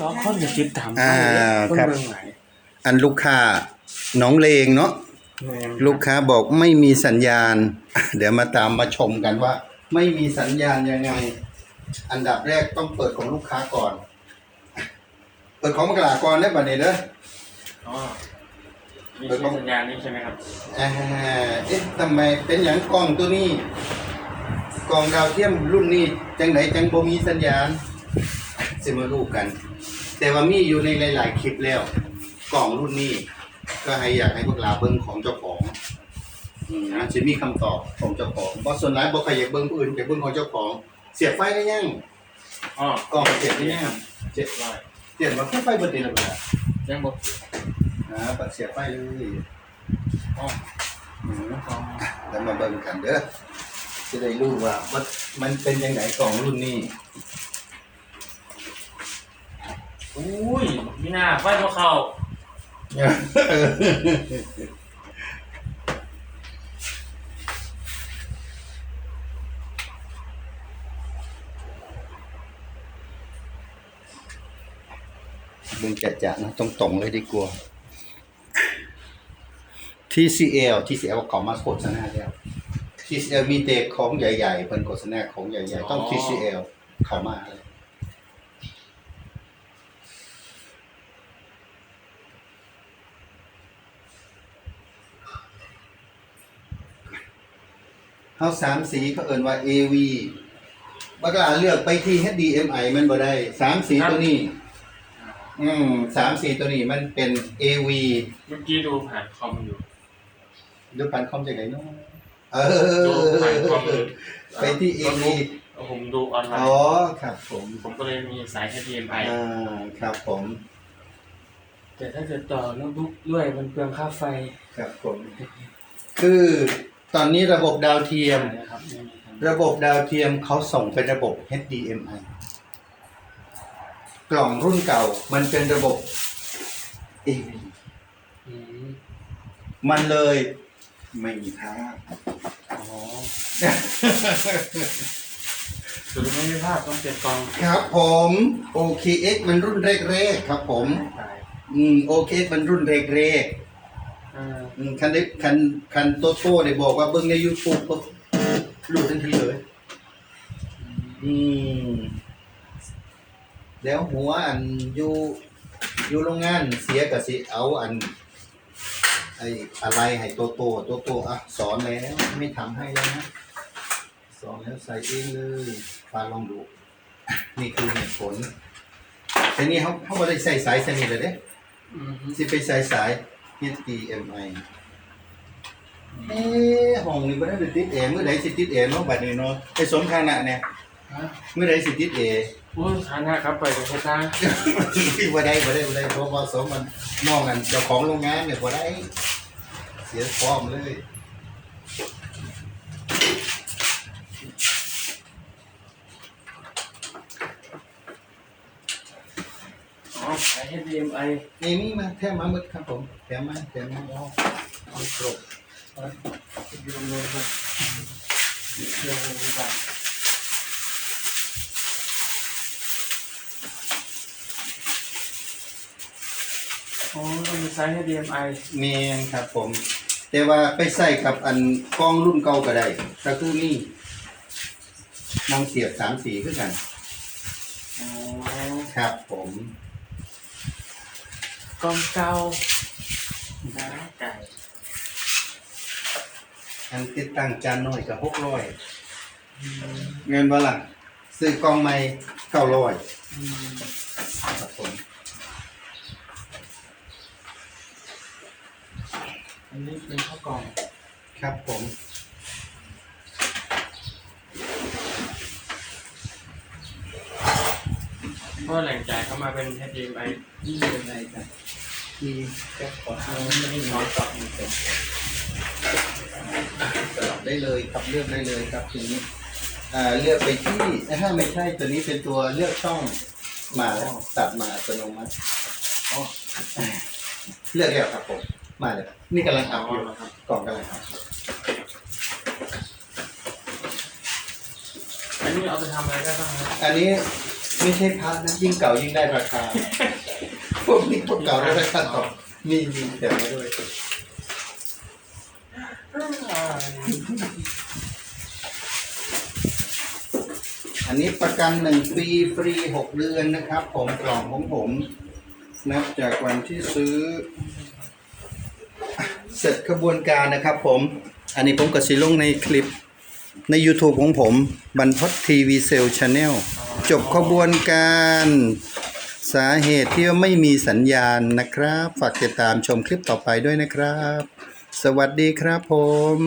ต่อคนจะติดตามอ่าคนครับเบิ่งหลายอันลูกค้าน้องเลงเนาะแม่นลูกค้าบอกไม่มีสัญญาณ เดี๋ยวมาตามมาชมกันว่า ไม่มีสัญญาณยังไง อันดับแรกต้องเปิดของลูกค้าก่อน เปิดของมกราก่อนได้ป่ะเนี่ยเด้ออ๋อมีชื่อสัญญาณนี้ใช่ไหมครับอ่าเอ๊ะทำไมเป็นอย่างกล้องตัวนี้กล้องดาวเทียมรุ่นนี้จังไหนจังบ่มีสัญญาณ สิมารู้กัน แต่ว่ามีอยู่ในหลาย ๆ คลิปแล้ว กล่องรุ่นนี้ ก็ให้อยากให้พวกเราเบิ้งของเจ้าของอืมมันจะมีคำตอบของเจ้าของเพราะส่วนร้ายบอกใครอยากเบิ้งผู้อื่นอยากเบิ้งของเจ้าของ เสียบไฟได้ยังอ๋อกล่องเสียบได้ยังเจ็ดร้อยเสียบมาแค่ไฟเบอร์ตีละเบอร์ยังบอกอ่าปัดเสียบไฟเลยอ๋ออืมแล้วมาเบิ้งกันเด้อจะได้รู้ว่ามันมันเป็นยังไงกล่องรุ่นนี้ อุ้ยมีหน้าไฟพวกเขาเบิ่งจัดจ้ะนะตรงๆเลยดีกว่า TCL TCL เขามาโฆษณาแล้ว TCL มีเด็กของใหญ่ๆเพิ่นโฆษณาของใหญ่ๆ ต้อง TCL เข้ามาเลย เฮาสามสีเขาเอิ้นว่า AV บักหลาเลือกไปที่ HDMI มันบ่ได้สามสีตัวนี้ อืมสามสีตัวนี้มันเป็น AV เมื่อกี้ดูผ่านคอมอยู่ ดูผ่านคอมจากไหนเนาะเอดูผ่านคอมอ ไปที่ AV ผมดูออนไลอ๋อ น์ครับผมผมก็เลยมีสาย HDMI อ่าครับผม แต่ถ้าเกิดต่อโน้ตบุ๊กด้วยมันเปลืองค่าไฟ ครับผม คือ ตอนนี้ระบบดาวเทียมนะครับไม่มีทางระบบดาวเทียมเขาส่งเป็นระบบ HDMI กล่องรุ่นเก่ามันเป็นระบบ AV อืมมันเลยไม่มีทางอ๋อสุดไม่มีภาพต้องเปลี่ยนกล้องครับผม OKX มันรุ่นแรกๆครับผมตายอืม OKX มันรุ่นแรกอ่าๆ อืมคันได้คันคันโตโต้ได้บอกว่าเบิ่งใน YouTube ปุ๊บรู้ทันทีเลย อืม แล้วหัวอันอยู่อยู่โรงงานเสียก็สิเอาอัน ไอ้อะไรให้โตโต้โตโต้อะสอนแล้วไม่ทำให้แล้วนะ สอนแล้วใส่เองเลยฟาลองดู นี่คือเหตุผลแต่นี่เขาเขาไม่ได้ใส่สายสนิทเลยเด้ อืมสิไปใส่สาย HDMI เอ๊ะห้องนี้บ่ได้ติดแอร์มื้อใดสิติดแอร์เนาะบัดนี้เนาะไปสมฐานะเนี่ยฮะมื้อใดสิติดแอร์พูดฐานะครับไปกับพระเจ้าบ่ได้บ่ได้บ่ได้เพราะว่าสมมันมองกันเจ้าของโรงงานเนี่ยบ่ได้เสียฟอร์มเลย อ๋ อสาย HDMI นี่มีมาแถมมาหมดครับผมแถมมาแถมมาเอาเอาครบอยู่ตรงนู้นครับเดี๋ยวผมดูก่อนอ๋อต้องมีสาย HDMI แม่นครับผม แต่ว่าไปใส่กับอันกล้องรุ่นเก่าก็ได้ก็คือนี่มองเสียบสามสีคือกันอ๋อครับผม กล้องเก่าได้ไก่อันติดตั้งจานน้อยกับหกร้อยเงินบ่ล่ะซื้อกล้องใหม่เก้าร้อยอืมครับผมอันนี้เป็นข้าวกล่องครับผมเพราะแหล่งจ่ายเข้ามาเป็น HDMI นี่เป็นไงครับ ที่แจ็คพอตเอาไม่ให้น้อยกว่าสลับได้เลยครับเลือกได้เลยครับทีนี้อ่าเลือกไปที่ถ้าไม่ใช่ตัวนี้เป็นตัวเลือกช่องมาแล้วตัดมาอัตโนมัติอ๋อเลือกแล้วครับผมมาเลยนี่กำลังอัพอยู่กล่องกำลังอัพอันนี้เอาไปทำอะไรได้บ้างครับอันนี้ไม่ใช่พระนะยิ่งเก่ายิ่งได้ราคา พวกนี้พวกเก่าได้ราคาต่อมีมีแต่มาด้วยอันนี้ประกันหนึ่งปีฟรีหกเดือนนะครับ ผมกล่องของผม นับจากวันที่ซื้อ เสร็จขบวนการนะครับผม อันนี้ผมก็สิลงในคลิปใน YouTube ของผม บรรพตทีวีเซลชาแนลจบขบวนการ สาเหตุที่ไม่มีสัญญาณนะครับ ฝากติดตามชมคลิปต่อไปด้วยนะครับ สวัสดีครับผม